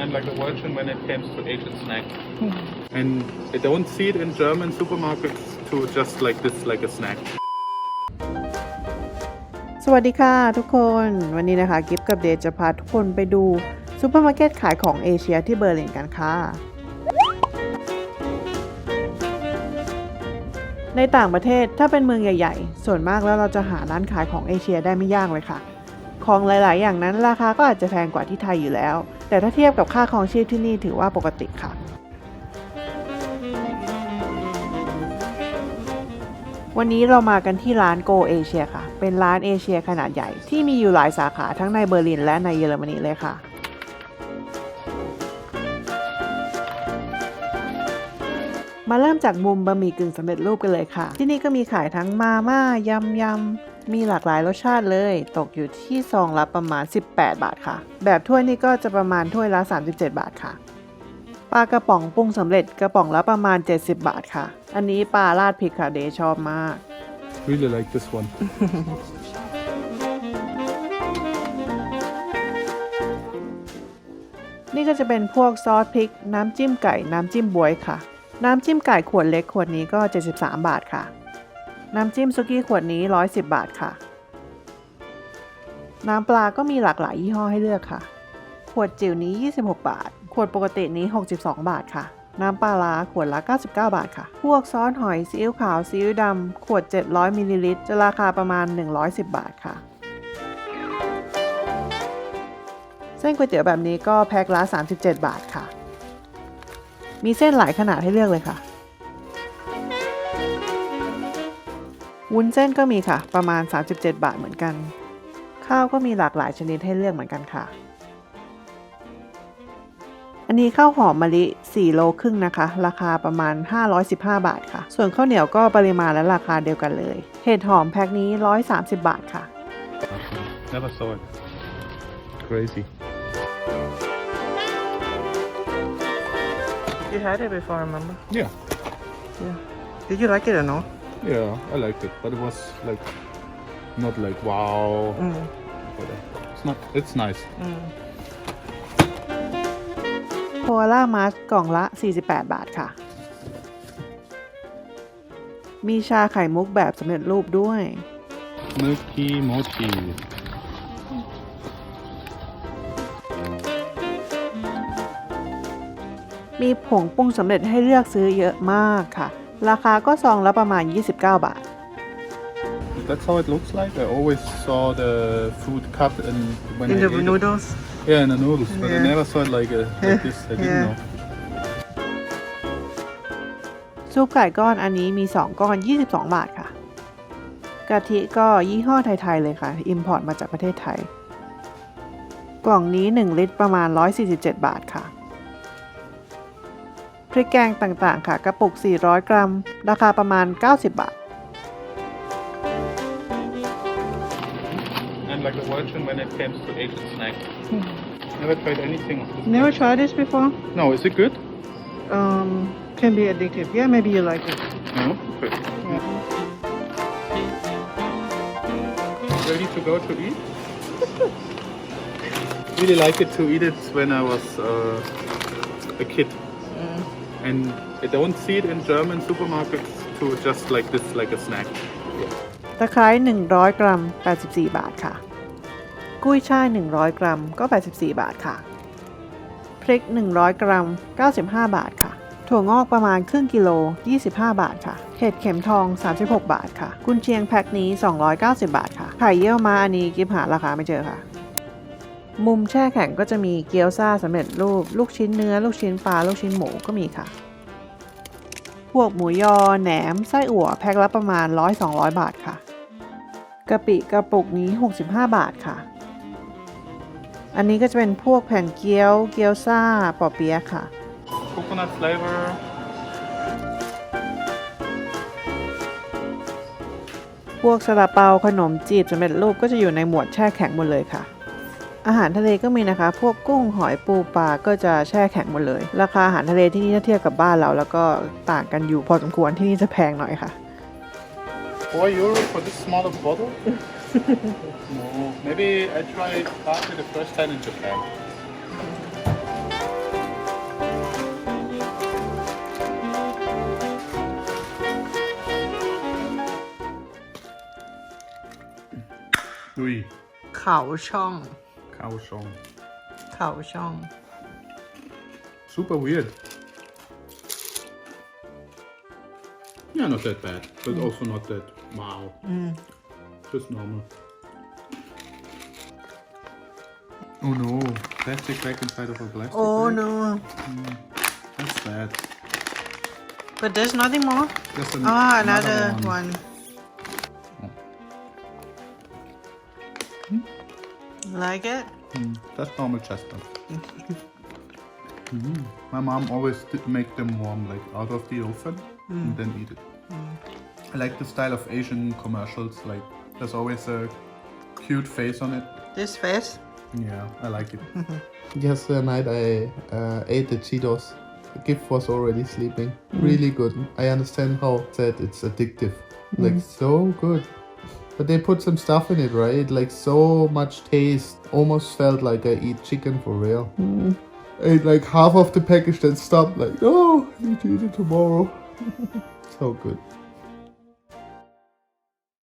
I'm like a virgin when it comes to Asian snack. And I don't see it in German supermarkets to just like this, like a snack. สวัสดีค่ะทุกคน วันนี้นะคะ กิฟกับเดชจะพาทุกคนไปดูซูเปอร์มาร์เก็ตขายของเอเชียที่เบอร์ลินกันค่ะ ในต่างประเทศถ้าเป็นเมืองใหญ่ ๆ ส่วนมากแล้วเราจะหาร้านขายของเอเชียได้ไม่ยากเลยค่ะ ของหลาย ๆ อย่างนั้น ราคาก็อาจจะแพงกว่าที่ไทยอยู่แล้ว แต่ถ้าเทียบกับค่าครองชีพที่นี่ถือว่าปกติค่ะ วันนี้เรามากันที่ร้านโกเอเชียค่ะ เป็นร้านเอเชียขนาดใหญ่ที่มีอยู่หลายสาขาทั้งในเบอร์ลินและในเยอรมนีเลยค่ะมาเริ่มจากมุมบะหมี่กึ่งสำเร็จรูปกันเลยค่ะ ที่นี่ก็มีขายทั้งมาม่ายำยำ มีหลากหลายรสชาติเลย ตกอยู่ที่ซองละประมาณ 18 บาทค่ะ แบบถ้วยนี่ก็จะประมาณถ้วยละ 37 บาทค่ะ ปลากระป๋องปรุงสำเร็จกระป๋องละประมาณ 70 บาทค่ะ อันนี้ปลาราดพริกค่ะเดชชอบมาก Really like this one. นี่ก็จะเป็นพวกซอสพริก น้ำจิ้มไก่ น้ำจิ้มบวยค่ะ น้ำจิ้มไก่ขวดเล็กขวดนี้ก็ 73 บาทค่ะ น้ำจิ้มซุกี้ขวดนี้ 110 บาทค่ะ น้ำปลาก็มีหลากหลายยี่ห้อให้เลือกค่ะ ขวดจิ๋วนี้ 26 บาท ขวดปกตินี้ 62 บาทค่ะ น้ำปลาร้าขวดละ 99 บาทค่ะ พวกซอสหอยซีอิ๊วขาวซีอิ๊วดำขวด 700มิลลิลิตรจะราคาประมาณ 110 บาทค่ะ เส้นก๋วยเตี๋ยวแบบนี้ก็แพ็คละ 37 บาทค่ะ มีเส้นหลายขนาดให้เลือกเลยค่ะ วุ้นเส้นก็มีค่ะ ประมาณ 37 บาทเหมือนกัน ข้าวก็มีหลากหลายชนิดให้เลือกเหมือนกันค่ะ อันนี้ข้าวหอมมะลิ 4 โลครึ่งนะคะ ราคาประมาณ 515 บาทค่ะ ส่วนข้าวเหนียวก็ปริมาณและราคาเดียวกันเลย เห็ดหอมแพ็คนี้ 130 บาทค่ะ Never saw it. Crazy. You had it before, remember? Yeah, Yeah. Did you like it or no? Yeah, I liked it, but it was like not like wow. Mm. But uh, it's not. It's nice. โคอาล่ามัสกล่องละ 48 บาทค่ะ มีชาไข่มุกแบบสำเร็จรูปด้วย Milky mochi. มีผงปรุงสำเร็จให้เลือกซื้อเยอะมากค่ะ ราคาก็ซองละประมาณ 29 บาท That's how it looks like. I always saw the food cup in when I In the ate it. noodles Yeah, in the noodles, but I Yeah. never saw it like, a, like this. I didn't Yeah. know. ซุปไก่ก้อนอันนี้มี 2 ก้อน 22 บาทค่ะ กะทิก็ยี่ห้อไทย ๆ เลยค่ะ อิมพอร์ตมาจากประเทศไทย กล่องนี้ 1 ลิตรประมาณ 147 บาทค่ะพ ริกแกงต่างๆ ค่ะ กระปุก 400 กรัม ราคาประมาณ 90 บาท I'm like a virgin when it comes to Asian snack. Never tried anything. of this Never kind. tried this before? No, is it good? Um, can be addictive. Yeah, maybe you like it. No. Okay. Ready to go to eat? really like it to eat it when I was uh, a kid, and I don't see it in German supermarkets to just like this, like a snack. ตะไคร้ 100 กรัม 84 บาทค่ะ กุ้ยช่าย 100 กรัม ก็ 84 บาทค่ะ พริก 100 กรัม 95 บาทค่ะ ถั่วงอกประมาณครึ่งกิโล 25 บาทค่ะ เห็ดเข็มทอง 36 บาทค่ะ กุนเชียงแพ็คนี้ 290 บาทค่ะ ไข่เยี่ยวมาอันนี้กิฟหาราคาไม่เจอค่ะ มุมแช่แข็งก็จะมีเกี๊ยวซ่าสำเร็จรูป ลูกชิ้นเนื้อ ลูกชิ้นปลา ลูกชิ้นหมูก็มีค่ะ พวกหมูยอ แหนม ไส้อั่ว แพ็คละประมาณ 100-200 บาทค่ะ กะปิกระปุกนี้ 65 บาทค่ะ อันนี้ก็จะเป็นพวกแผ่นเกี๊ยว เกี๊ยวซ่า ปอเปี๊ยะค่ะ Coconut flavor. พวกซาลาเปาขนมจีบสำเร็จรูปก็จะอยู่ในหมวดแช่แข็งหมดเลยค่ะ อาหารทะเลก็มีนะคะ พวกกุ้งหอยปูปลาก็จะแช่แข็งหมดเลย ราคาอาหารทะเลที่นี่ถ้าเทียบกับบ้านเรา แล้วก็ต่างกันอยู่พอสมควรที่นี่จะแพงหน่อยค่ะ Four euro for this smaller bottle? no. Maybe I try coffee the first time in Japan. เขาช่อง Kaohsiung. Kaohsiung. Super weird. Yeah, not that bad, but mm. also not that wow. Mm. Just normal. Oh no, plastic bag inside of a plastic oh, bag. No. Mm. That's bad. But there's nothing more? There's an, oh, another, another one. one. Like it Mm, that's normal chestnut. Mm. My mom always did make them warm, like out of the oven, and then eat it. I like the style of Asian commercials. Like there's always a cute face on it. this face Yeah, I like it. Yesterday night I uh, ate the Cheetos. The gift was already sleeping. Really good. I understand how that it's addictive. Like so good. But they put some stuff in it, right? Like so much taste. Almost felt like I eat chicken for real. I ate like half of the package, then stopped. Like, oh, I need to eat it tomorrow. so good.